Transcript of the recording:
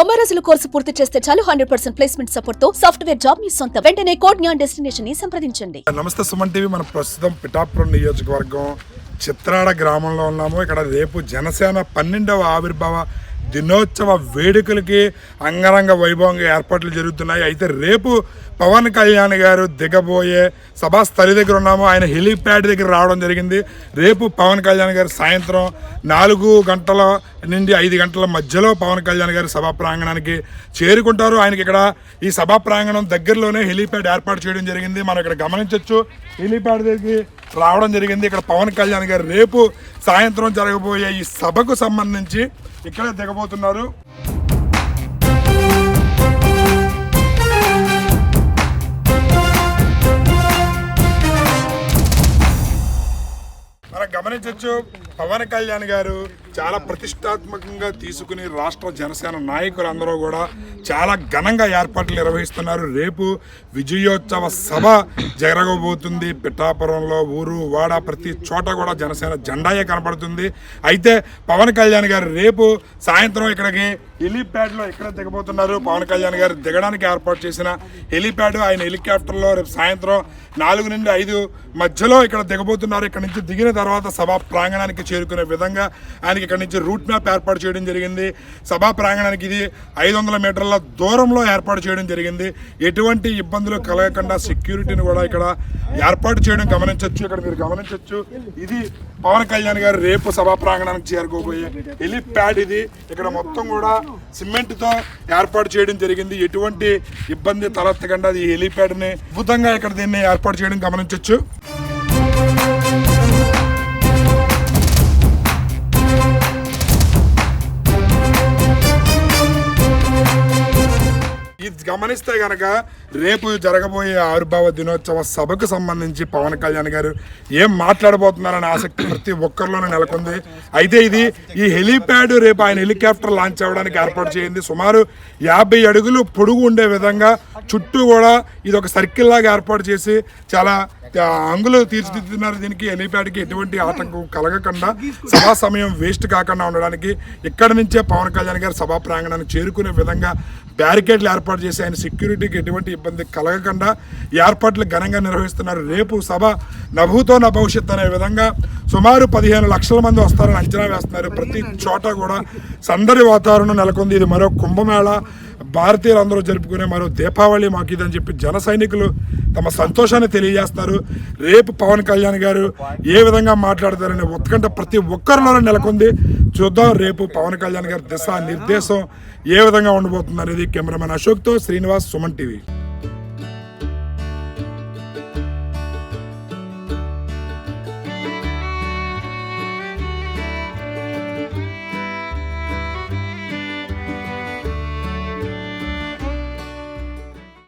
తొంభై రోజుల కోర్సు పూర్తి చేస్తే చాలు హండ్రెడ్ పర్సెంట్ ప్లేస్మెంట్ సపోర్ట్తో సాఫ్ట్వేర్ జాబ్ మీ సొంత. వెంటనే కోడ్ జ్ఞాన్ డెస్టినేషన్ని సంప్రదించండి. నమస్తే సుమన్ టీవీ. మన ప్రస్తుతం పిఠాపురం నియోజకవర్గం చిత్రాడ గ్రామంలో ఉన్నాము. ఇక్కడ రేపు జనసేన పన్నెండవ ఆవిర్భావ దినోత్సవ వేడుకలకి అంగరంగ వైభవంగా ఏర్పాట్లు జరుగుతున్నాయి. అయితే రేపు పవన్ కళ్యాణ్ గారు దిగబోయే సభాస్థలి దగ్గర ఉన్నాము. ఆయన హెలీప్యాడ్ దగ్గర రావడం జరిగింది. రేపు పవన్ కళ్యాణ్ గారు సాయంత్రం నాలుగు గంటల నుండి ఐదు గంటల మధ్యలో పవన్ కళ్యాణ్ గారు సభా ప్రాంగణానికి చేరుకుంటారు. ఆయనకి ఇక్కడ ఈ సభా ప్రాంగణం దగ్గరలోనే హెలీప్యాడ్ ఏర్పాటు చేయడం జరిగింది. మనం ఇక్కడ గమనించవచ్చు హెలీప్యాడ్ దగ్గరికి రావడం జరిగింది. ఇక్కడ పవన్ కళ్యాణ్ గారు రేపు సాయంత్రం జరగబోయే ఈ సభకు సంబంధించి ఇక్కడే దిగబోతున్నారు. మనం గమనించవచ్చు పవన్ కళ్యాణ్ గారు చాలా ప్రతిష్టాత్మకంగా తీసుకుని రాష్ట్ర జనసేన నాయకులందరూ కూడా చాలా ఘనంగా ఏర్పాట్లు నిర్వహిస్తున్నారు. రేపు విజయోత్సవ సభ జరగబోతుంది. పిఠాపురంలో ఊరు వాడ ప్రతి చోట కూడా జనసేన జెండాయే కనపడుతుంది అయితే పవన్ కళ్యాణ్ గారు రేపు సాయంత్రం ఇక్కడికి హెలీప్యాడ్లో ఇక్కడ దిగబోతున్నారు? పవన్ కళ్యాణ్ గారు దిగడానికి ఏర్పాటు చేసిన హెలీప్యాడ్ ఆయన హెలికాప్టర్లో రేపు సాయంత్రం నాలుగు నుండి ఐదు మధ్యలో ఇక్కడ దిగబోతున్నారు. ఇక్కడ నుంచి దిగిన తర్వాత సభా ప్రాంగణానికి చేరుకునే విధంగా ఆయన ఆయనకి ఇక్కడ నుంచి రూట్ మ్యాప్ ఏర్పాటు చేయడం జరిగింది. సభా ప్రాంగణానికి ఇది ఐదు వందల మీటర్ల దూరంలో ఏర్పాటు చేయడం జరిగింది. ఎటువంటి ఇబ్బందులు కలగకుండా సెక్యూరిటీని కూడా ఇక్కడ ఏర్పాటు చేయడం గమనించవచ్చు ఇక్కడ మీరు గమనించవచ్చు ఇది పవన్ కళ్యాణ్ గారు రేపు సభా ప్రాంగణానికి చేరుకోబోయే హెలిప్యాడ్ ఇది. ఇక్కడ మొత్తం కూడా సిమెంట్తో ఏర్పాటు చేయడం జరిగింది. ఎటువంటి ఇబ్బంది తలెత్తకుండా ఈ హెలిప్యాడ్ని అద్భుతంగా ఇక్కడ దీన్ని ఏర్పాటు చేయడం గమనించవచ్చు గమనిస్తే గనక రేపు జరగబోయే ఆవిర్భావ దినోత్సవ సభకు సంబంధించి పవన్ కళ్యాణ్ గారు ఏం మాట్లాడబోతున్నారనే ఆసక్తి ప్రతి ఒక్కరిలోనూ నెలకొంది. అయితే ఇది ఈ హెలీప్యాడ్ రేపు ఆయన హెలికాప్టర్ లాంచ్ అవ్వడానికి ఏర్పాటు చేయింది. సుమారు యాభై అడుగులు పొడుగు ఉండే విధంగా చుట్టూ కూడా ఇది ఒక సర్కిల్ లాగా ఏర్పాటు చేసి చాలా అంగులు తీర్చిదిద్దుతున్నారు. దీనికి హెలీప్యాడ్కి ఎటువంటి ఆటంకం కలగకుండా సభా సమయం వేస్ట్ కాకుండా ఉండడానికి ఇక్కడ నుంచే పవన్ కళ్యాణ్ గారు సభా ప్రాంగణానికి చేరుకునే విధంగా బ్యారికేడ్లు ఏర్పాటు చేసి ఆయన సెక్యూరిటీకి ఎటువంటి ఇబ్బంది కలగకుండా ఏర్పాట్లు ఘనంగా నిర్వహిస్తున్నారు. రేపు సభ నభూతో నా భవిష్యత్ అనే విధంగా సుమారు పదిహేను లక్షల మంది వస్తారని అంచనా వేస్తున్నారు. ప్రతి చోట కూడా సందడి వాతావరణం నెలకొంది. ఇది మరో కుంభమేళ. భారతీయులందరూ జరుపుకునే మరో దీపావళి మాకు ఇదని చెప్పి జన సైనికులు తమ సంతోషాన్ని తెలియజేస్తారు రేపు పవన్ కళ్యాణ్ గారు ఏ విధంగా మాట్లాడతారనే ఉత్కంఠ ప్రతి ఒక్కరిలోనూ నెలకొంది. చూద్దాం రేపు పవన్ కళ్యాణ్ గారి దిశ నిర్దేశం ఏ విధంగా ఉండబోతుంది అనేది కెమెరామెన్ అశోక్తో శ్రీనివాస్ సుమన్ టీవీ.